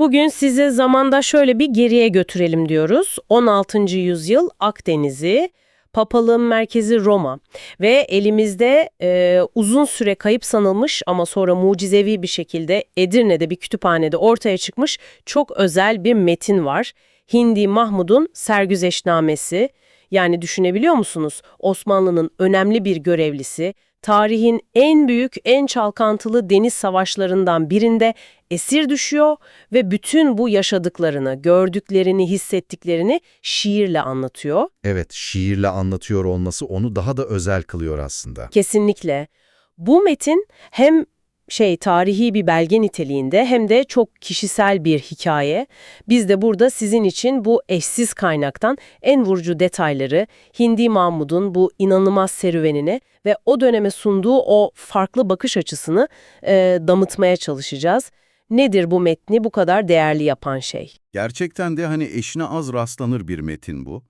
Bugün size zamanda şöyle bir geriye götürelim diyoruz. 16. yüzyıl Akdeniz'i, papalığın merkezi Roma ve elimizde e, uzun süre kayıp sanılmış ama sonra mucizevi bir şekilde Edirne'de bir kütüphanede ortaya çıkmış çok özel bir metin var. Hindi Mahmud'un Sergüzeşnamesi. Yani düşünebiliyor musunuz? Osmanlı'nın önemli bir görevlisi, tarihin en büyük, en çalkantılı deniz savaşlarından birinde esir düşüyor ve bütün bu yaşadıklarını, gördüklerini, hissettiklerini şiirle anlatıyor. Evet, şiirle anlatıyor olması onu daha da özel kılıyor aslında. Kesinlikle. Bu metin hem şey tarihi bir belge niteliğinde hem de çok kişisel bir hikaye. Biz de burada sizin için bu eşsiz kaynaktan en vurucu detayları, Hindi Mahmud'un bu inanılmaz serüvenini ve o döneme sunduğu o farklı bakış açısını e, damıtmaya çalışacağız. Nedir bu metni bu kadar değerli yapan şey? Gerçekten de hani eşine az rastlanır bir metin bu.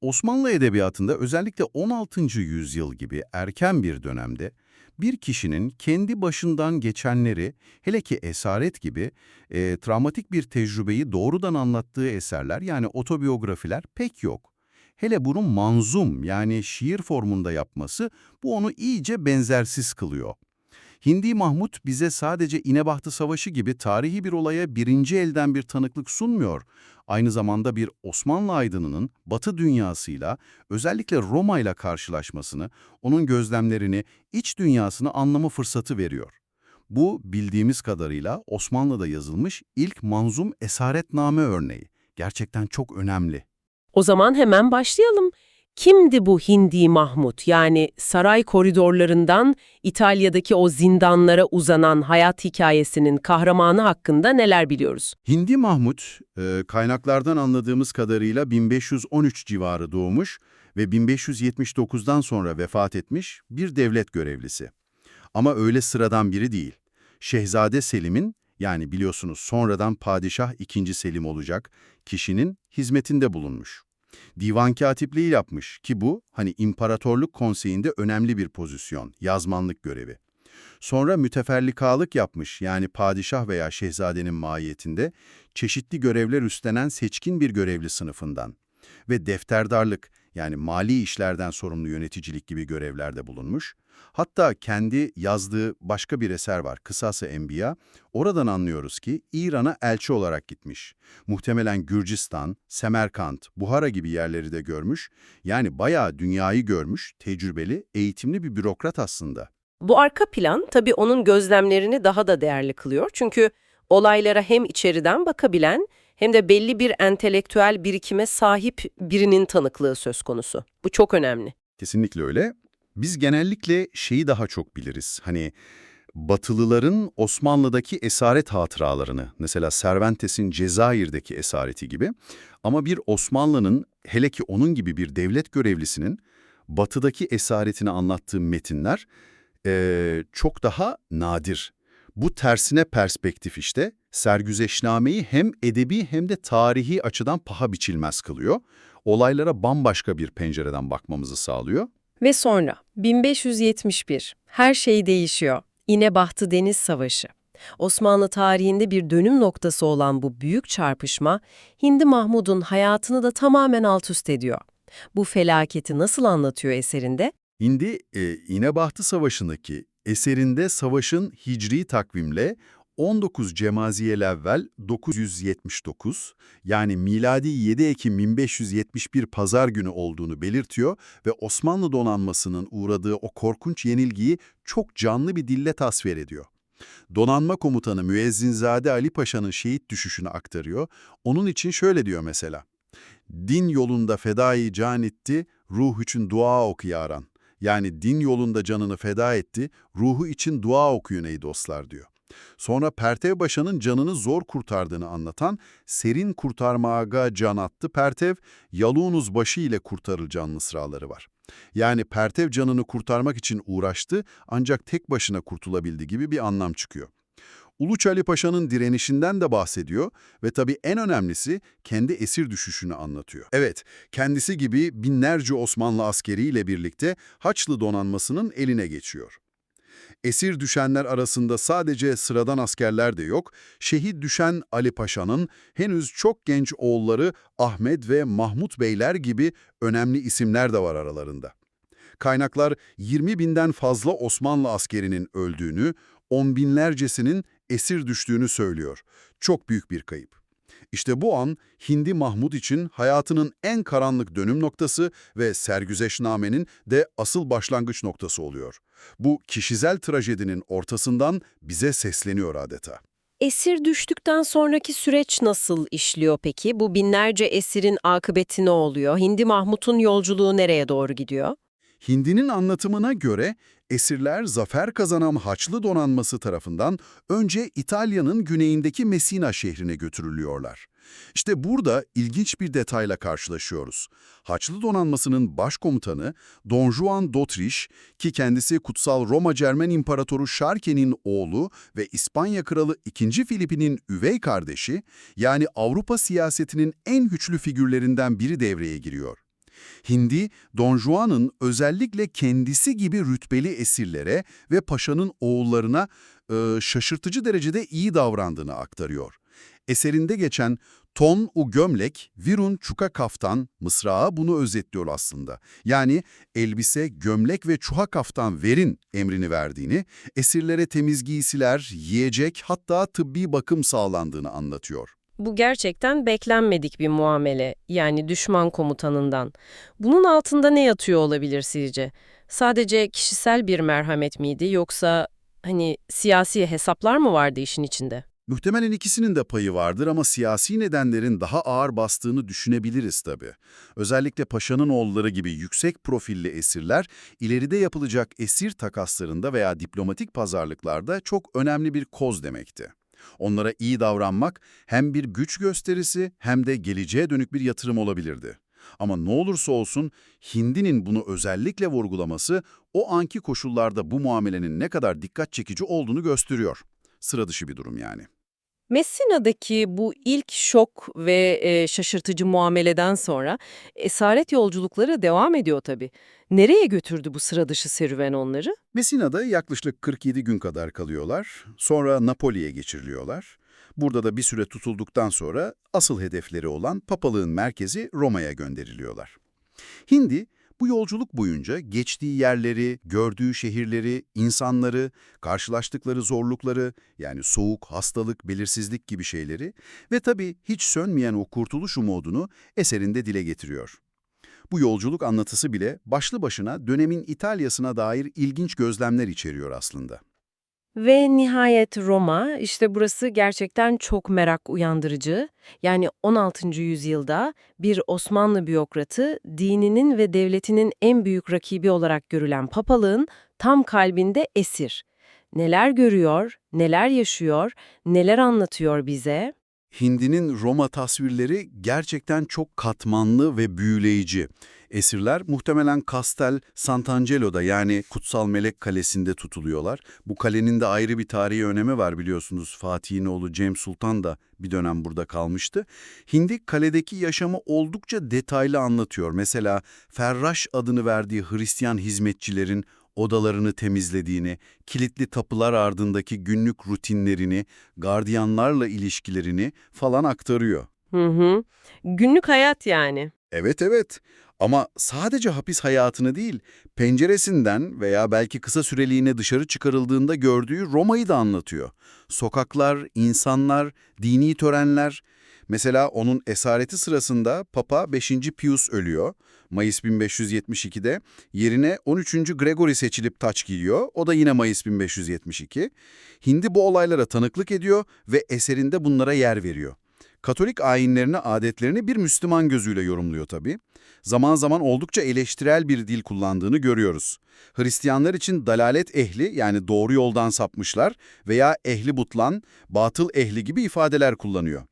Osmanlı edebiyatında özellikle 16. yüzyıl gibi erken bir dönemde bir kişinin kendi başından geçenleri, hele ki esaret gibi e, travmatik bir tecrübeyi doğrudan anlattığı eserler yani otobiyografiler pek yok. Hele bunu manzum yani şiir formunda yapması bu onu iyice benzersiz kılıyor. Hindi Mahmut bize sadece İnebahtı Savaşı gibi tarihi bir olaya birinci elden bir tanıklık sunmuyor. Aynı zamanda bir Osmanlı aydınının Batı dünyasıyla, özellikle Roma ile karşılaşmasını, onun gözlemlerini, iç dünyasını anlama fırsatı veriyor. Bu bildiğimiz kadarıyla Osmanlı'da yazılmış ilk manzum esaretname örneği. Gerçekten çok önemli. O zaman hemen başlayalım. Kimdi bu Hindi Mahmud? Yani saray koridorlarından İtalya'daki o zindanlara uzanan hayat hikayesinin kahramanı hakkında neler biliyoruz? Hindi Mahmut, e, kaynaklardan anladığımız kadarıyla 1513 civarı doğmuş ve 1579'dan sonra vefat etmiş bir devlet görevlisi. Ama öyle sıradan biri değil. Şehzade Selim'in, yani biliyorsunuz sonradan Padişah II. Selim olacak, kişinin hizmetinde bulunmuş. Divan katipliği yapmış ki bu, hani imparatorluk konseyinde önemli bir pozisyon, yazmanlık görevi. Sonra müteferlikalık yapmış yani padişah veya şehzadenin mahiyetinde çeşitli görevler üstlenen seçkin bir görevli sınıfından ve defterdarlık yani mali işlerden sorumlu yöneticilik gibi görevlerde bulunmuş. Hatta kendi yazdığı başka bir eser var, Kısası Enbiya. Oradan anlıyoruz ki İran'a elçi olarak gitmiş. Muhtemelen Gürcistan, Semerkant, Buhara gibi yerleri de görmüş. Yani bayağı dünyayı görmüş, tecrübeli, eğitimli bir bürokrat aslında. Bu arka plan tabii onun gözlemlerini daha da değerli kılıyor. Çünkü olaylara hem içeriden bakabilen hem de belli bir entelektüel birikime sahip birinin tanıklığı söz konusu. Bu çok önemli. Kesinlikle öyle. Biz genellikle şeyi daha çok biliriz. Hani Batılıların Osmanlı'daki esaret hatıralarını, mesela Cervantes'in Cezayir'deki esareti gibi. Ama bir Osmanlı'nın, hele ki onun gibi bir devlet görevlisinin Batı'daki esaretini anlattığı metinler eee, çok daha nadir. Bu tersine perspektif işte, sergüzeşnameyi hem edebi hem de tarihi açıdan paha biçilmez kılıyor. Olaylara bambaşka bir pencereden bakmamızı sağlıyor. Ve sonra 1571 her şey değişiyor. İnebahtı Deniz Savaşı. Osmanlı tarihinde bir dönüm noktası olan bu büyük çarpışma Hindi Mahmud'un hayatını da tamamen alt üst ediyor. Bu felaketi nasıl anlatıyor eserinde? Hindi e, İnebahtı Savaşı'ndaki eserinde savaşın hicri takvimle 19 Cemaziyelevvel 979 yani miladi 7 Ekim 1571 pazar günü olduğunu belirtiyor ve Osmanlı donanmasının uğradığı o korkunç yenilgiyi çok canlı bir dille tasvir ediyor. Donanma komutanı Müezzinzade Ali Paşa'nın şehit düşüşünü aktarıyor. Onun için şöyle diyor mesela. Din yolunda fedai can etti, ruh için dua oku yaran. Yani din yolunda canını feda etti, ruhu için dua okuyun ey dostlar diyor. Sonra Pertev Paşa'nın canını zor kurtardığını anlatan Serin kurtarmağa can attı Pertev, yalunuz başı ile kurtarılcan mısraları var. Yani Pertev canını kurtarmak için uğraştı ancak tek başına kurtulabildi gibi bir anlam çıkıyor. Uluç Ali Paşa'nın direnişinden de bahsediyor ve tabii en önemlisi kendi esir düşüşünü anlatıyor. Evet, kendisi gibi binlerce Osmanlı askeriyle birlikte Haçlı donanmasının eline geçiyor. Esir düşenler arasında sadece sıradan askerler de yok, şehit düşen Ali Paşa'nın henüz çok genç oğulları Ahmet ve Mahmut Beyler gibi önemli isimler de var aralarında. Kaynaklar 20 binden fazla Osmanlı askerinin öldüğünü, on binlercesinin esir düştüğünü söylüyor. Çok büyük bir kayıp. İşte bu an Hindi Mahmud için hayatının en karanlık dönüm noktası ve sergüzeşnamenin de asıl başlangıç noktası oluyor. Bu kişisel trajedinin ortasından bize sesleniyor adeta. Esir düştükten sonraki süreç nasıl işliyor peki? Bu binlerce esirin akıbeti ne oluyor? Hindi Mahmut'un yolculuğu nereye doğru gidiyor? Hindi'nin anlatımına göre esirler zafer kazanan Haçlı donanması tarafından önce İtalya'nın güneyindeki Messina şehrine götürülüyorlar. İşte burada ilginç bir detayla karşılaşıyoruz. Haçlı donanmasının başkomutanı Don Juan d'Autriche ki kendisi Kutsal Roma Cermen İmparatoru Şarke'nin oğlu ve İspanya Kralı II. Filip'in üvey kardeşi yani Avrupa siyasetinin en güçlü figürlerinden biri devreye giriyor. Hindi, Don Juan'ın özellikle kendisi gibi rütbeli esirlere ve paşanın oğullarına e, şaşırtıcı derecede iyi davrandığını aktarıyor. Eserinde geçen ton u gömlek, virun çuka kaftan mısrağı bunu özetliyor aslında. Yani elbise, gömlek ve çuha kaftan verin emrini verdiğini, esirlere temiz giysiler, yiyecek hatta tıbbi bakım sağlandığını anlatıyor. Bu gerçekten beklenmedik bir muamele, yani düşman komutanından. Bunun altında ne yatıyor olabilir sizce? Sadece kişisel bir merhamet miydi yoksa hani siyasi hesaplar mı vardı işin içinde? Muhtemelen ikisinin de payı vardır ama siyasi nedenlerin daha ağır bastığını düşünebiliriz tabii. Özellikle paşanın oğulları gibi yüksek profilli esirler, ileride yapılacak esir takaslarında veya diplomatik pazarlıklarda çok önemli bir koz demekti. Onlara iyi davranmak hem bir güç gösterisi hem de geleceğe dönük bir yatırım olabilirdi. Ama ne olursa olsun Hindi'nin bunu özellikle vurgulaması o anki koşullarda bu muamelenin ne kadar dikkat çekici olduğunu gösteriyor. Sıra dışı bir durum yani. Messina'daki bu ilk şok ve e, şaşırtıcı muameleden sonra esaret yolculukları devam ediyor tabii. Nereye götürdü bu sıra dışı serüven onları? Messina'da yaklaşık 47 gün kadar kalıyorlar. Sonra Napoli'ye geçiriliyorlar. Burada da bir süre tutulduktan sonra asıl hedefleri olan papalığın merkezi Roma'ya gönderiliyorlar. Hindi bu yolculuk boyunca geçtiği yerleri, gördüğü şehirleri, insanları, karşılaştıkları zorlukları yani soğuk, hastalık, belirsizlik gibi şeyleri ve tabii hiç sönmeyen o kurtuluş umudunu eserinde dile getiriyor. Bu yolculuk anlatısı bile başlı başına dönemin İtalya'sına dair ilginç gözlemler içeriyor aslında. Ve nihayet Roma, işte burası gerçekten çok merak uyandırıcı. Yani 16. yüzyılda bir Osmanlı bürokratı dininin ve devletinin en büyük rakibi olarak görülen papalığın tam kalbinde esir. Neler görüyor, neler yaşıyor, neler anlatıyor bize? Hindi'nin Roma tasvirleri gerçekten çok katmanlı ve büyüleyici. Esirler muhtemelen Castel Sant'Angelo'da yani Kutsal Melek Kalesi'nde tutuluyorlar. Bu kalenin de ayrı bir tarihi önemi var biliyorsunuz. Fatih'in oğlu Cem Sultan da bir dönem burada kalmıştı. Hindi kaledeki yaşamı oldukça detaylı anlatıyor. Mesela Ferraş adını verdiği Hristiyan hizmetçilerin odalarını temizlediğini, kilitli tapılar ardındaki günlük rutinlerini, gardiyanlarla ilişkilerini falan aktarıyor. Hı hı. Günlük hayat yani. Evet evet ama sadece hapis hayatını değil, penceresinden veya belki kısa süreliğine dışarı çıkarıldığında gördüğü Roma'yı da anlatıyor. Sokaklar, insanlar, dini törenler. Mesela onun esareti sırasında Papa 5. Pius ölüyor. Mayıs 1572'de yerine 13. Gregory seçilip taç giyiyor. O da yine Mayıs 1572. Hindi bu olaylara tanıklık ediyor ve eserinde bunlara yer veriyor. Katolik ayinlerini, adetlerini bir Müslüman gözüyle yorumluyor tabii. Zaman zaman oldukça eleştirel bir dil kullandığını görüyoruz. Hristiyanlar için dalalet ehli yani doğru yoldan sapmışlar veya ehli butlan, batıl ehli gibi ifadeler kullanıyor.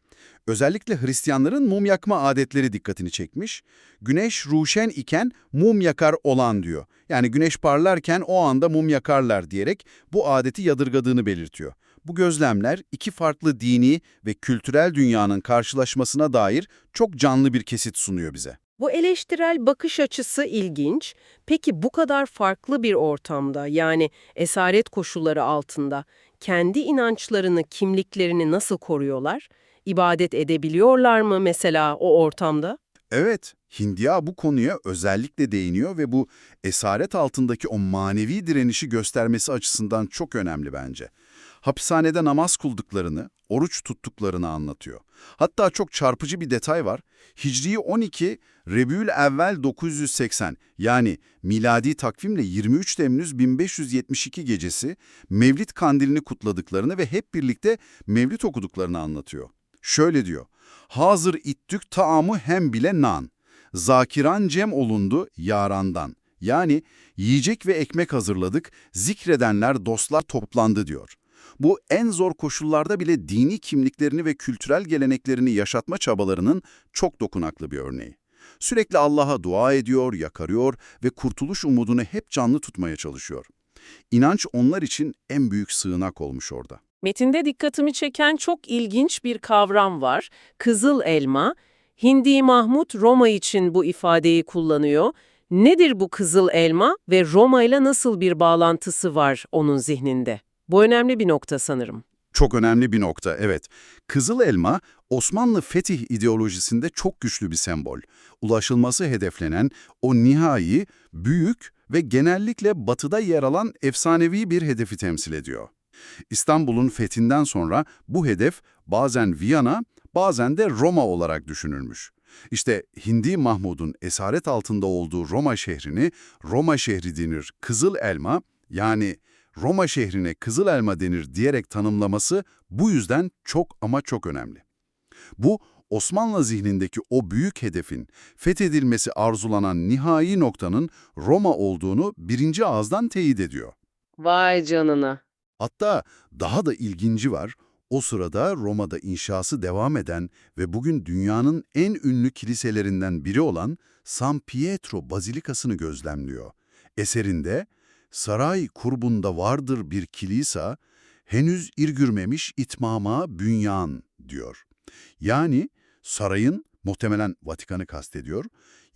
Özellikle Hristiyanların mum yakma adetleri dikkatini çekmiş. Güneş ruşen iken mum yakar olan diyor. Yani güneş parlarken o anda mum yakarlar diyerek bu adeti yadırgadığını belirtiyor. Bu gözlemler iki farklı dini ve kültürel dünyanın karşılaşmasına dair çok canlı bir kesit sunuyor bize. Bu eleştirel bakış açısı ilginç. Peki bu kadar farklı bir ortamda yani esaret koşulları altında kendi inançlarını, kimliklerini nasıl koruyorlar? İbadet edebiliyorlar mı mesela o ortamda? Evet, Hindiya bu konuya özellikle değiniyor ve bu esaret altındaki o manevi direnişi göstermesi açısından çok önemli bence. Hapishanede namaz kıldıklarını, oruç tuttuklarını anlatıyor. Hatta çok çarpıcı bir detay var. Hicri 12, Rebül Evvel 980 yani miladi takvimle 23 Temmuz 1572 gecesi Mevlid kandilini kutladıklarını ve hep birlikte Mevlid okuduklarını anlatıyor. Şöyle diyor, Hazır ittük taamı hem bile nan. Zakiran cem olundu yarandan. Yani yiyecek ve ekmek hazırladık, zikredenler, dostlar toplandı diyor. Bu en zor koşullarda bile dini kimliklerini ve kültürel geleneklerini yaşatma çabalarının çok dokunaklı bir örneği. Sürekli Allah'a dua ediyor, yakarıyor ve kurtuluş umudunu hep canlı tutmaya çalışıyor. İnanç onlar için en büyük sığınak olmuş orada. Metinde dikkatimi çeken çok ilginç bir kavram var. Kızıl elma. Hindi Mahmut Roma için bu ifadeyi kullanıyor. Nedir bu kızıl elma ve Roma ile nasıl bir bağlantısı var onun zihninde? Bu önemli bir nokta sanırım. Çok önemli bir nokta, evet. Kızıl elma, Osmanlı fetih ideolojisinde çok güçlü bir sembol. Ulaşılması hedeflenen o nihai, büyük ve genellikle batıda yer alan efsanevi bir hedefi temsil ediyor. İstanbul'un fethinden sonra bu hedef bazen Viyana, bazen de Roma olarak düşünülmüş. İşte Hindi Mahmud'un esaret altında olduğu Roma şehrini Roma şehri denir Kızıl Elma yani Roma şehrine Kızıl Elma denir diyerek tanımlaması bu yüzden çok ama çok önemli. Bu Osmanlı zihnindeki o büyük hedefin fethedilmesi arzulanan nihai noktanın Roma olduğunu birinci ağızdan teyit ediyor. Vay canına. Hatta daha da ilginci var, o sırada Roma'da inşası devam eden ve bugün dünyanın en ünlü kiliselerinden biri olan San Pietro Bazilikası'nı gözlemliyor. Eserinde, saray kurbunda vardır bir kilisa, henüz irgürmemiş itmama bünyan diyor. Yani sarayın, muhtemelen Vatikan'ı kastediyor,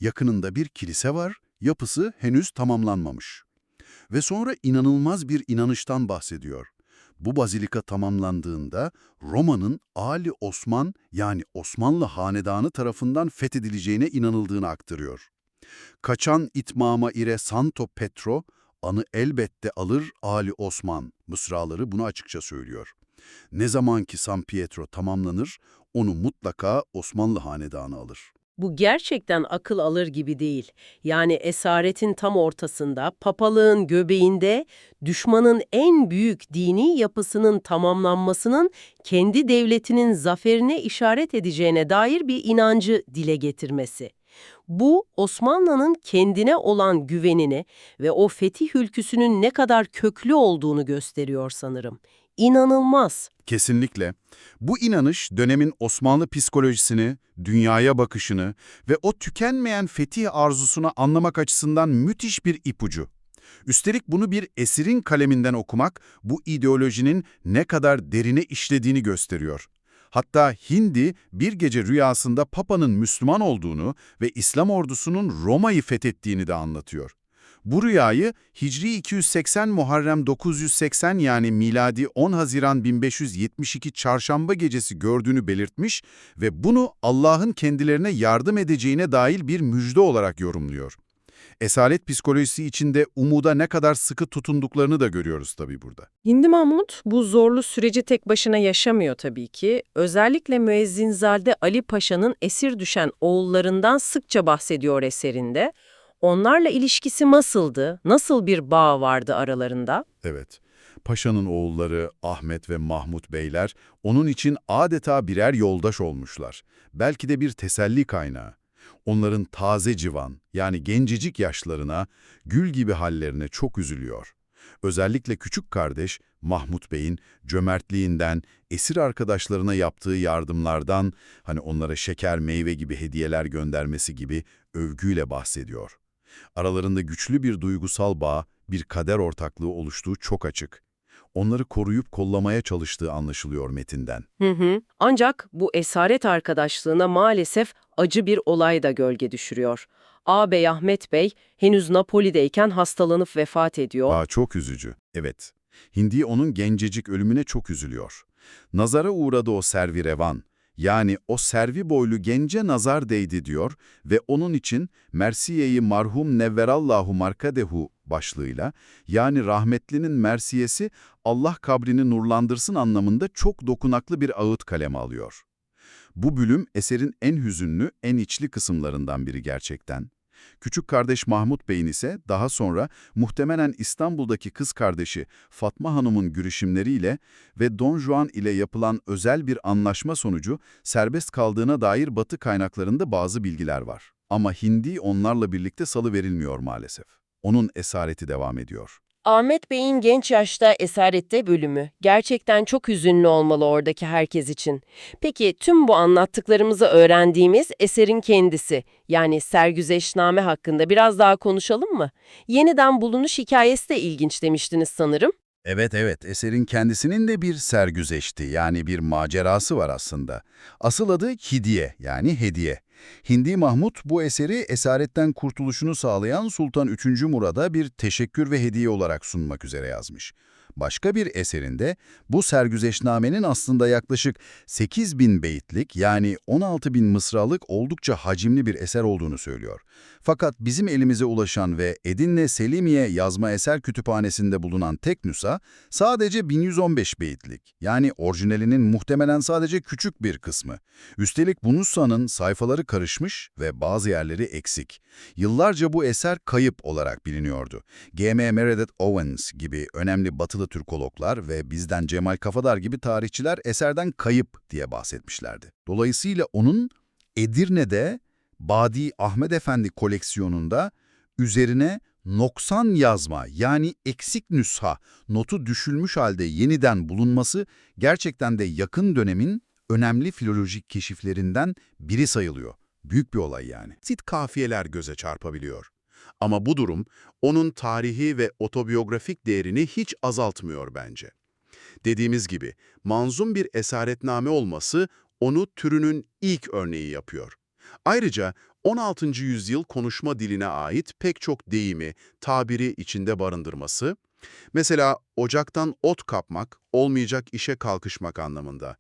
yakınında bir kilise var, yapısı henüz tamamlanmamış. Ve sonra inanılmaz bir inanıştan bahsediyor. Bu bazilika tamamlandığında Roma'nın Ali Osman yani Osmanlı hanedanı tarafından fethedileceğine inanıldığını aktarıyor. Kaçan itmama ire Santo Petro, anı elbette alır Ali Osman mısraları bunu açıkça söylüyor. Ne zaman ki San Pietro tamamlanır, onu mutlaka Osmanlı hanedanı alır. Bu gerçekten akıl alır gibi değil. Yani esaretin tam ortasında, papalığın göbeğinde, düşmanın en büyük dini yapısının tamamlanmasının kendi devletinin zaferine işaret edeceğine dair bir inancı dile getirmesi. Bu, Osmanlı'nın kendine olan güvenini ve o fetih ülküsünün ne kadar köklü olduğunu gösteriyor sanırım. İnanılmaz. Kesinlikle. Bu inanış dönemin Osmanlı psikolojisini, dünyaya bakışını ve o tükenmeyen fetih arzusunu anlamak açısından müthiş bir ipucu. Üstelik bunu bir esirin kaleminden okumak bu ideolojinin ne kadar derine işlediğini gösteriyor. Hatta Hindi bir gece rüyasında Papa'nın Müslüman olduğunu ve İslam ordusunun Roma'yı fethettiğini de anlatıyor. Bu rüyayı Hicri 280 Muharrem 980 yani miladi 10 Haziran 1572 çarşamba gecesi gördüğünü belirtmiş ve bunu Allah'ın kendilerine yardım edeceğine dair bir müjde olarak yorumluyor. Esaret psikolojisi içinde umuda ne kadar sıkı tutunduklarını da görüyoruz tabii burada. Hindi Mahmut bu zorlu süreci tek başına yaşamıyor tabii ki. Özellikle Müezzinzade Ali Paşa'nın esir düşen oğullarından sıkça bahsediyor eserinde. Onlarla ilişkisi nasıldı? Nasıl bir bağ vardı aralarında? Evet. Paşa'nın oğulları Ahmet ve Mahmut Beyler onun için adeta birer yoldaş olmuşlar. Belki de bir teselli kaynağı. Onların taze civan yani gencecik yaşlarına, gül gibi hallerine çok üzülüyor. Özellikle küçük kardeş Mahmut Bey'in cömertliğinden, esir arkadaşlarına yaptığı yardımlardan, hani onlara şeker, meyve gibi hediyeler göndermesi gibi övgüyle bahsediyor. Aralarında güçlü bir duygusal bağ, bir kader ortaklığı oluştuğu çok açık. Onları koruyup kollamaya çalıştığı anlaşılıyor metinden. Hı hı. Ancak bu esaret arkadaşlığına maalesef acı bir olay da gölge düşürüyor. Ağabey Ahmet Bey henüz Napoli'deyken hastalanıp vefat ediyor. Aa, çok üzücü. Evet. Hindi onun gencecik ölümüne çok üzülüyor. Nazara uğradı o servi revan. Yani o servi boylu gence nazar değdi diyor ve onun için Mersiye'yi marhum nevverallahu markadehu başlığıyla yani rahmetlinin Mersiyesi Allah kabrini nurlandırsın anlamında çok dokunaklı bir ağıt kaleme alıyor. Bu bölüm eserin en hüzünlü, en içli kısımlarından biri gerçekten. Küçük kardeş Mahmut Bey'in ise daha sonra muhtemelen İstanbul'daki kız kardeşi Fatma Hanım'ın girişimleriyle ve Don Juan ile yapılan özel bir anlaşma sonucu serbest kaldığına dair batı kaynaklarında bazı bilgiler var. Ama Hindi onlarla birlikte salı verilmiyor maalesef. Onun esareti devam ediyor. Ahmet Bey'in genç yaşta esarette bölümü gerçekten çok hüzünlü olmalı oradaki herkes için. Peki tüm bu anlattıklarımızı öğrendiğimiz eserin kendisi yani sergüzeşname hakkında biraz daha konuşalım mı? Yeniden bulunuş hikayesi de ilginç demiştiniz sanırım. Evet evet, eserin kendisinin de bir sergüzeşti yani bir macerası var aslında. Asıl adı Hidiye yani hediye. Hindi Mahmut bu eseri esaretten kurtuluşunu sağlayan Sultan 3. Murad'a bir teşekkür ve hediye olarak sunmak üzere yazmış. Başka bir eserinde bu sergüzeşnamenin aslında yaklaşık 8 bin beyitlik yani 16 bin mısralık oldukça hacimli bir eser olduğunu söylüyor. Fakat bizim elimize ulaşan ve Edirne Selimiye yazma eser kütüphanesinde bulunan tek nüsa sadece 1115 beyitlik. Yani orijinalinin muhtemelen sadece küçük bir kısmı. Üstelik bu nüshanın sayfaları karışmış ve bazı yerleri eksik. Yıllarca bu eser kayıp olarak biliniyordu. G.M. Meredith Owens gibi önemli batılı Türkologlar ve bizden Cemal Kafadar gibi tarihçiler eserden kayıp diye bahsetmişlerdi. Dolayısıyla onun Edirne'de Badi Ahmet Efendi koleksiyonunda üzerine noksan yazma yani eksik nüsha notu düşülmüş halde yeniden bulunması gerçekten de yakın dönemin önemli filolojik keşiflerinden biri sayılıyor. Büyük bir olay yani. Sit kafiyeler göze çarpabiliyor. Ama bu durum onun tarihi ve otobiyografik değerini hiç azaltmıyor bence. Dediğimiz gibi manzum bir esaretname olması onu türünün ilk örneği yapıyor. Ayrıca 16. yüzyıl konuşma diline ait pek çok deyimi, tabiri içinde barındırması, mesela ocaktan ot kapmak, olmayacak işe kalkışmak anlamında,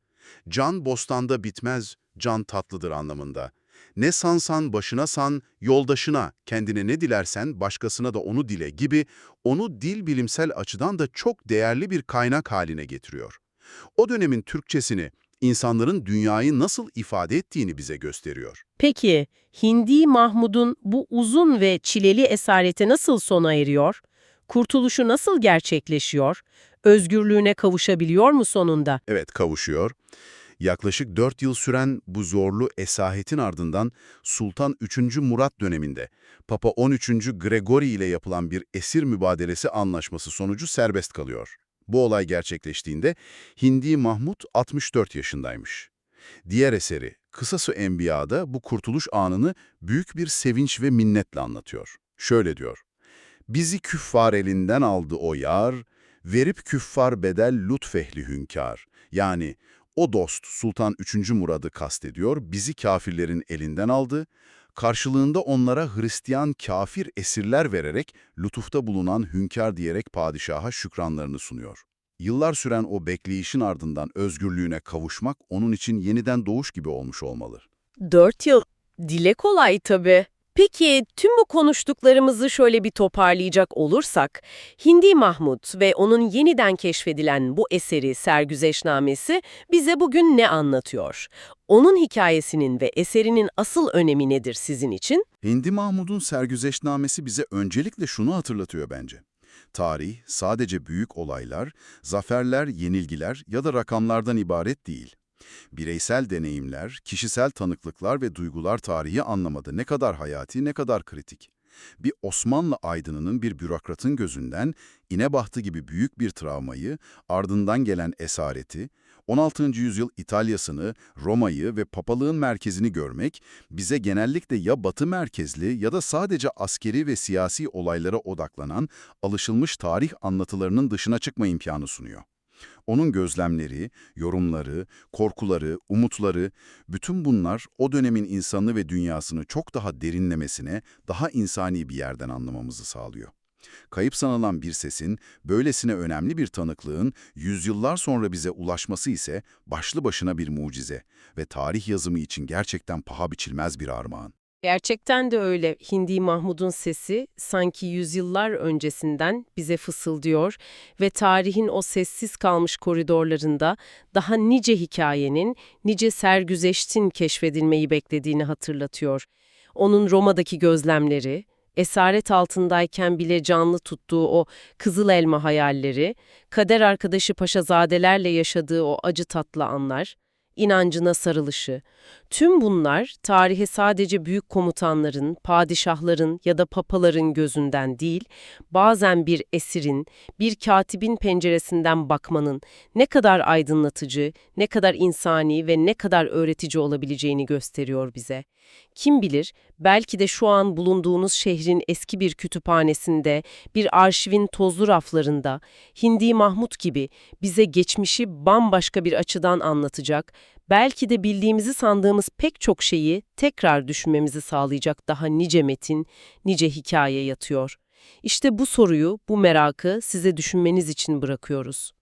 can bostanda bitmez, can tatlıdır anlamında, ne sansan başına san, yoldaşına, kendine ne dilersen başkasına da onu dile gibi onu dil bilimsel açıdan da çok değerli bir kaynak haline getiriyor. O dönemin Türkçesini, insanların dünyayı nasıl ifade ettiğini bize gösteriyor. Peki, Hindi Mahmud'un bu uzun ve çileli esarete nasıl sona eriyor? Kurtuluşu nasıl gerçekleşiyor? Özgürlüğüne kavuşabiliyor mu sonunda? Evet, kavuşuyor. Yaklaşık 4 yıl süren bu zorlu esaretin ardından Sultan 3. Murat döneminde Papa 13. Gregory ile yapılan bir esir mübadelesi anlaşması sonucu serbest kalıyor. Bu olay gerçekleştiğinde Hindi Mahmut 64 yaşındaymış. Diğer eseri Kısası Enbiya'da bu kurtuluş anını büyük bir sevinç ve minnetle anlatıyor. Şöyle diyor, Bizi küffar elinden aldı o yar, verip küffar bedel lütfehli hünkâr. Yani o dost Sultan 3. Murad'ı kastediyor, bizi kafirlerin elinden aldı, karşılığında onlara Hristiyan kafir esirler vererek lütufta bulunan hünkâr diyerek padişaha şükranlarını sunuyor. Yıllar süren o bekleyişin ardından özgürlüğüne kavuşmak onun için yeniden doğuş gibi olmuş olmalı. Dört yıl. Dile kolay tabii. Peki tüm bu konuştuklarımızı şöyle bir toparlayacak olursak, Hindi Mahmud ve onun yeniden keşfedilen bu eseri Sergüzeşnamesi bize bugün ne anlatıyor? Onun hikayesinin ve eserinin asıl önemi nedir sizin için? Hindi Mahmud'un sergüzeşnamesi bize öncelikle şunu hatırlatıyor bence. Tarih sadece büyük olaylar, zaferler, yenilgiler ya da rakamlardan ibaret değil. Bireysel deneyimler, kişisel tanıklıklar ve duygular tarihi anlamada ne kadar hayati, ne kadar kritik. Bir Osmanlı aydınının bir bürokratın gözünden İnebahtı gibi büyük bir travmayı, ardından gelen esareti, 16. yüzyıl İtalya'sını, Roma'yı ve papalığın merkezini görmek, bize genellikle ya batı merkezli ya da sadece askeri ve siyasi olaylara odaklanan alışılmış tarih anlatılarının dışına çıkma imkanı sunuyor. Onun gözlemleri, yorumları, korkuları, umutları, bütün bunlar o dönemin insanı ve dünyasını çok daha derinlemesine, daha insani bir yerden anlamamızı sağlıyor. Kayıp sanılan bir sesin, böylesine önemli bir tanıklığın yüzyıllar sonra bize ulaşması ise başlı başına bir mucize ve tarih yazımı için gerçekten paha biçilmez bir armağan. Gerçekten de öyle. Hindi Mahmud'un sesi sanki yüzyıllar öncesinden bize fısıldıyor ve tarihin o sessiz kalmış koridorlarında daha nice hikayenin, nice sergüzeştin keşfedilmeyi beklediğini hatırlatıyor. Onun Roma'daki gözlemleri, esaret altındayken bile canlı tuttuğu o kızıl elma hayalleri, kader arkadaşı paşazadelerle yaşadığı o acı tatlı anlar, inancına sarılışı, Tüm bunlar tarihe sadece büyük komutanların, padişahların ya da papaların gözünden değil, bazen bir esirin, bir katibin penceresinden bakmanın ne kadar aydınlatıcı, ne kadar insani ve ne kadar öğretici olabileceğini gösteriyor bize. Kim bilir, belki de şu an bulunduğunuz şehrin eski bir kütüphanesinde, bir arşivin tozlu raflarında, Hindi Mahmut gibi bize geçmişi bambaşka bir açıdan anlatacak, belki de bildiğimizi sandığımız pek çok şeyi tekrar düşünmemizi sağlayacak daha nice metin, nice hikaye yatıyor. İşte bu soruyu, bu merakı size düşünmeniz için bırakıyoruz.